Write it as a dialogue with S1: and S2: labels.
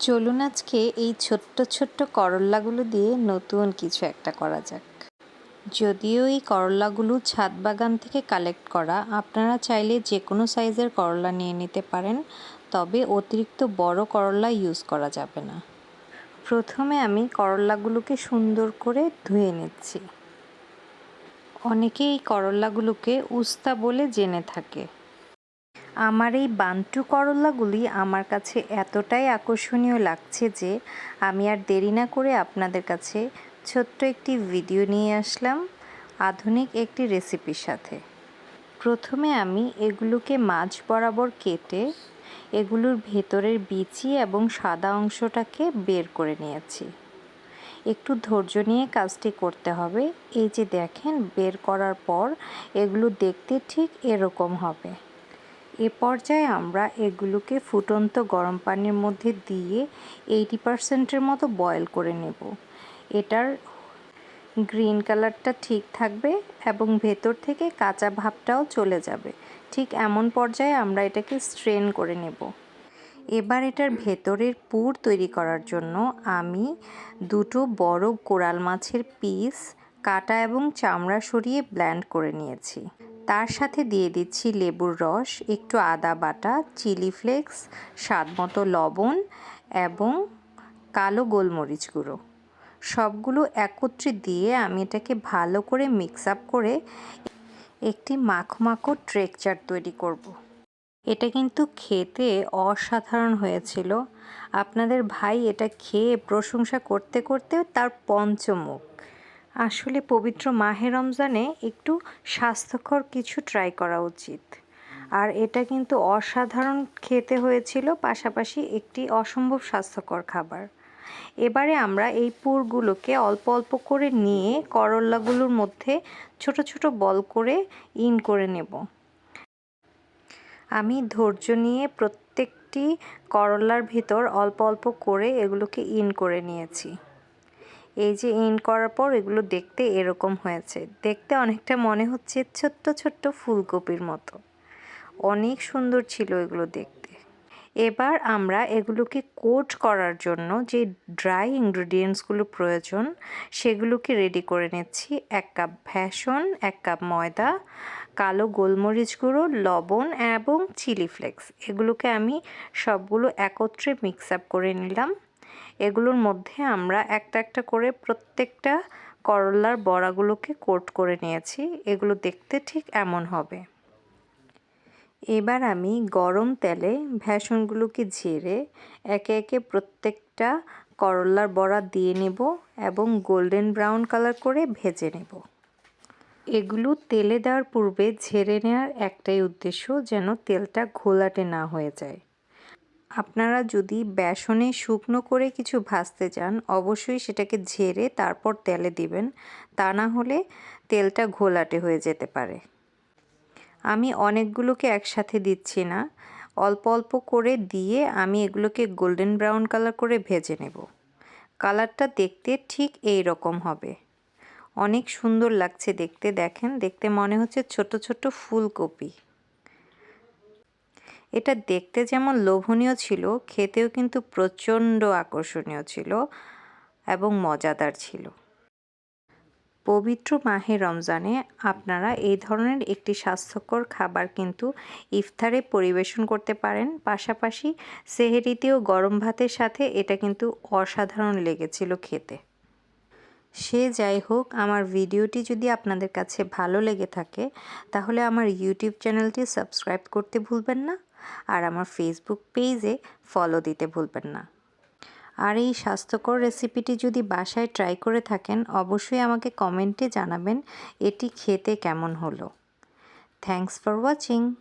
S1: চলুন আজকে এই ছোট্ট ছোট্ট করল্লাগুলো দিয়ে নতুন কিছু একটা করা যাক। যদিও এই করল্লাগুলো ছাদ বাগান থেকে কালেক্ট করা, আপনারা চাইলে যে কোনো সাইজের করলা নিয়ে নিতে পারেন, তবে অতিরিক্ত বড় করলা ইউজ করা যাবে না। প্রথমে আমি করল্লাগুলোকে সুন্দর করে ধুয়ে নিচ্ছি। অনেকে এই করল্লাগুলোকে উস্তা বলে জেনে থাকে। আমার এই বান্টু করল্লাগুলি আমার কাছে এতটাই আকর্ষণীয় লাগছে যে আমি আর দেরি না করে আপনাদের কাছে ছোট্ট একটি ভিডিও নিয়ে আসলাম আধুনিক একটি রেসিপির সাথে। প্রথমে আমি এগুলোকে মাছ বরাবর কেটে এগুলোর ভেতরের বিচি এবং সাদা অংশটাকে বের করে নিয়েছি। একটু ধৈর্য নিয়ে কাজটি করতে হবে। এই যে দেখেন, বের করার পর এগুলো দেখতে ঠিক এরকম হবে। এ পর্যায়ে আমরা এগুলোকে ফুটন্ত গরম পানির মধ্যে দিয়ে এইটি পারসেন্টের মতো বয়েল করে নেব। এটার গ্রিন কালারটা ঠিক থাকবে এবং ভেতর থেকে কাঁচা ভাবটাও চলে যাবে। ঠিক এমন পর্যায়ে আমরা এটাকে স্ট্রেন করে নেব। এবার এটার ভেতরের পুর তৈরি করার জন্য আমি দুটো বড় কোরাল মাছের পিস কাটা এবং চামড়া সরিয়ে ব্ল্যান্ড করে নিয়েছি। তার সাথে দিয়ে দিচ্ছি লেবুর রস, একটু আদা বাটা, চিলি ফ্লেক্স, স্বাদ মতো লবণ এবং কালো গোলমরিচ গুঁড়ো। সবগুলো একত্রে দিয়ে আমি এটাকে ভালো করে মিক্স আপ করে একটি মাখো ট্রেকচার তৈরি করব। এটা কিন্তু খেতে অসাধারণ হয়েছিল। আপনাদের ভাই এটা খেয়ে প্রশংসা করতে করতে তার পঞ্চমুখ। আসলে পবিত্র মাহে রমজানে একটু স্বাস্থ্যকর কিছু ট্রাই করা উচিত। আর এটা কিন্তু অসাধারণ খেতে হয়েছিল, পাশাপাশি একটি অসম্ভব স্বাস্থ্যকর খাবার। এবারে আমরা এই পুরগুলোকে অল্প অল্প করে নিয়ে করল্লাগুলোর মধ্যে ছোট ছোট বল করে ইন করে নেব। আমি ধৈর্য নিয়ে প্রত্যেকটি করল্লার ভিতর অল্প অল্প করে এগুলোকে ইন করে নিয়েছি। এই যে ইন করার পর এগুলো দেখতে এরকম হয়েছে। দেখতে অনেকটা মনে হচ্ছে ছোট্ট ছোট্ট ফুলকপির মতো। অনেক সুন্দর ছিল এগুলো দেখতে। এবার আমরা এগুলোকে কোট করার জন্য যে ড্রাই ইনগ্রিডিয়েন্টসগুলো প্রয়োজন, সেগুলোকে রেডি করে নিচ্ছি। এক কাপ ভ্যাসন, এক কাপ ময়দা, কালো গোলমরিচ গুঁড়ো, লবণ এবং চিলি ফ্লেক্স। এগুলোকে আমি সবগুলো একত্রে মিক্স আপ করে নিলাম। এগুলোর মধ্যে আমরা একটা একটা করে প্রত্যেকটা করলার বড়াগুলোকে কোট করে নিয়েছি। এগুলো দেখতে ঠিক এমন হবে। এবার আমি গরম তেলে ভ্যাসনগুলোকে ঝেড়ে একে একে প্রত্যেকটা করলার বড়া দিয়ে নেব এবং গোল্ডেন ব্রাউন কালার করে ভেজে নেব। এগুলো তেলে দেওয়ার পূর্বে ঝেড়ে নেওয়ার একটাই উদ্দেশ্য যেন তেলটা ঘোলাটে না হয়ে যায়। আপনারা যদি বেসনে শুকনো করে কিছু ভাজতে চান, অবশ্যই সেটাকে ঝেড়ে তারপর তেলে দিবেন। তা না হলে তেলটা ঘোলাটে হয়ে যেতে পারে। আমি অনেকগুলোকে একসাথে দিচ্ছি না। অল্প অল্প করে দিয়ে আমি এগুলোকে গোল্ডেন ব্রাউন কালার করে ভেজে নেব। কালারটা দেখতে ঠিক এই রকম হবে। অনেক সুন্দর লাগছে দেখতে। দেখেন, দেখতে মনে হচ্ছে ছোট ছোট ফুলকপি। এটা দেখতে যেমন লোভনীয় ছিল, খেতেও কিন্তু প্রচণ্ড আকর্ষণীয় ছিল এবং মজাদার ছিল। পবিত্র মাহে রমজানে আপনারা এই ধরনের একটি স্বাস্থ্যকর খাবার কিন্তু ইফতারে পরিবেশন করতে পারেন। পাশাপাশি সেহেরিতেও গরম ভাতের সাথে এটা কিন্তু অসাধারণ লেগেছিল খেতে। সে যাই হোক, আমার ভিডিওটি যদি আপনাদের কাছে ভালো লেগে থাকে, তাহলে আমার ইউটিউব চ্যানেলটি সাবস্ক্রাইব করতে ভুলবেন না। আর আমার ফেসবুক পেজে ফলো দিতে ভুলবেন না। আর এই স্বাস্থ্যকর রেসিপিটি যদি বাসায় ট্রাই করে থাকেন, অবশ্যই আমাকে কমেন্টে জানাবেন এটি খেতে কেমন হলো। Thanks for watching